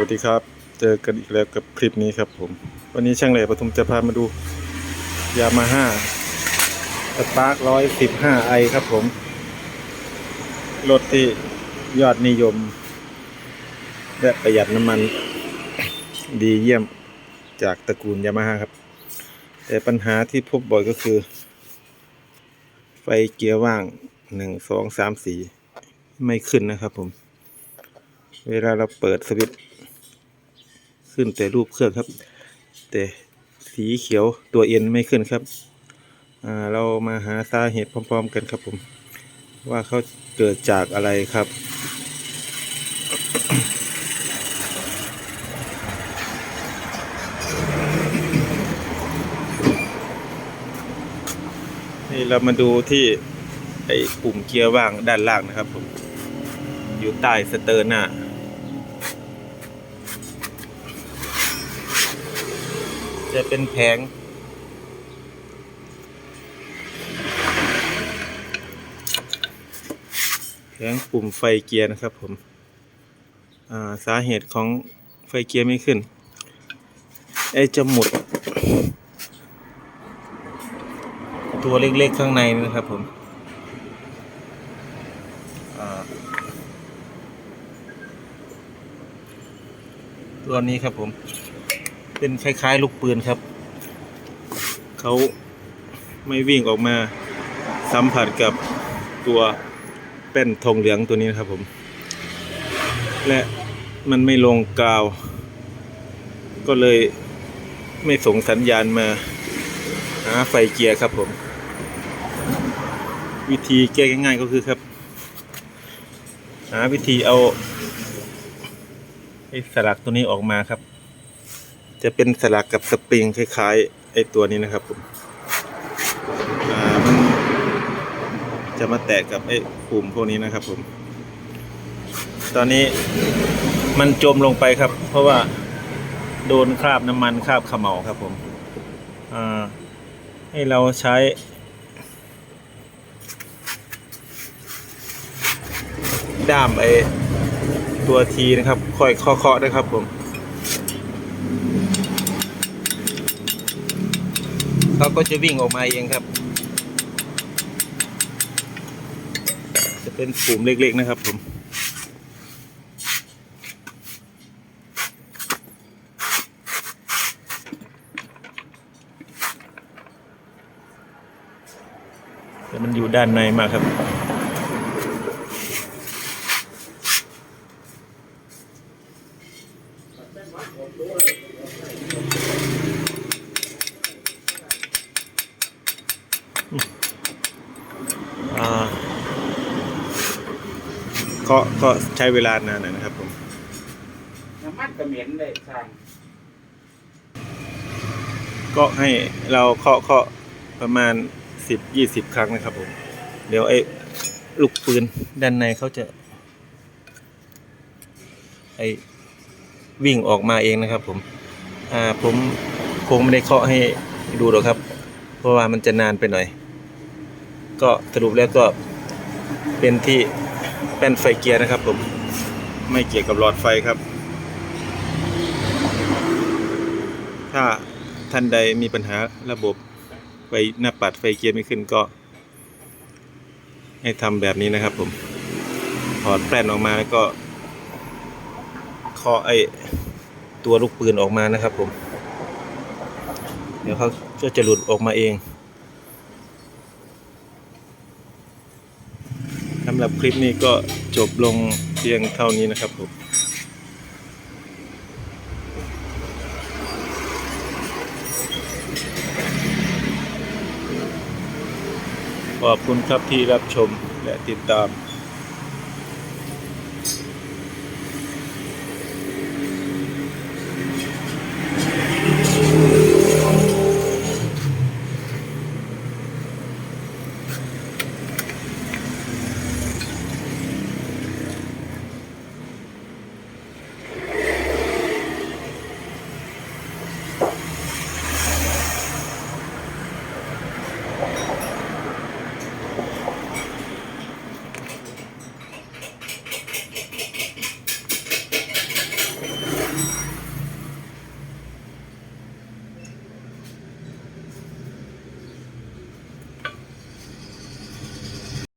วัสดีครับ เจอกันอีกแล้วกับคลิปนี้ครับผม วันนี้ช่างเหล่ปทุมจะพามาดูยามาฮ่าสปาร์คร้อยสิบห้าไอครับผม รถที่ยอดนิยม และประหยัดน้ำมัน ดีเยี่ยมจากตระกูลยามาฮ่าครับ แต่ปัญหาที่พบบ่อยก็คือ ไฟเกียร์ว่างหนึ่งสองสามสี่ไม่ขึ้นนะครับผมเวลาเราเปิดสวิตช์ ขึ้นแต่รูปเครื่องครับ แต่สีเขียวตัวเอ็นไม่ขึ้นครับเรามาหาสาเหตุพร้อม ๆ กันครับผม ว่าเขาเกิดจากอะไรครับ นี่เรามาดูที่ไอ้ปุ่มเกียร์ว่างด้านล่างนะครับผม อยู่ใต้สเตอร์หน้า จะเป็นแผง แผงปุ่มไฟเกียร์นะครับผมาสาเหตุของไฟเกียร์ไม่ขึ้น ไอ้จะหมุด ตัวเล็กๆข้างในนะครับผมตัวนี้ครับผม เป็นคล้ายๆ ลูกปืนครับ เขาไม่วิ่งออกมาสัมผัสกับตัวแป้นทองเหลืองตัวนี้นะครับผม และมันไม่ลงกาว ก็เลยไม่ส่งสัญญาณมาหาไฟเกียร์ครับผม วิธีแก้ง่ายๆก็คือครับ หาวิธีเอาไอ้สลักตัวนี้ออกมาครับ จะเป็นสลักกับสปริงคล้ายๆไอ้ตัวนี้นะครับผมมันจะมาแตะกับไอ้ปุ่มพวกนี้นะครับผม ตอนนี้มันจมลงไปครับ เพราะว่าโดนคราบน้ำมันคราบขมเหลาครับผมอ่าให้เราใช้ด้ามไอ้ตัวทีนะครับค่อยเคาะๆนะครับผม เขาก็จะวิ่งออกมาเองครับ จะเป็นปุ่มเล็กๆนะครับผมแต่มันอยู่ด้านในมากครับ ก็ก็ใช้เวลานานหน่อยนะครับผมน้ำมันก็เหม็นเลยช่างก็ให้เราเคาะเคาะประมาณสิบยี่สิบครั้งนะครับผม เดี๋ยวไอ้ลูกปืนด้านในเขาจะ ไอ้วิ่งออกมาเองนะครับผม อ่าผมคงไม่ได้เคาะให้ดูหรอกครับ เพราะว่ามันจะนานไปหน่อย ก็สรุปแล้วก็เป็นที่ แป้นไฟเกียร์นะครับผมไม่เกี่ยวกับหลอดไฟครับ ถ้าท่านใดมีปัญหาระบบไฟหน้าปัดไฟเกียร์ไม่ขึ้นก็ ให้ทำแบบนี้นะครับผมถอดแป้นออกมาแล้วก็เคาะไอตัวลูกปืนออกมานะครับผม เดี๋ยวเขาก็จะหลุดออกมาเอง สำหรับคลิปนี้ก็จบลงเพียงเท่านี้นะครับผมขอบคุณครับที่รับชมและติดตาม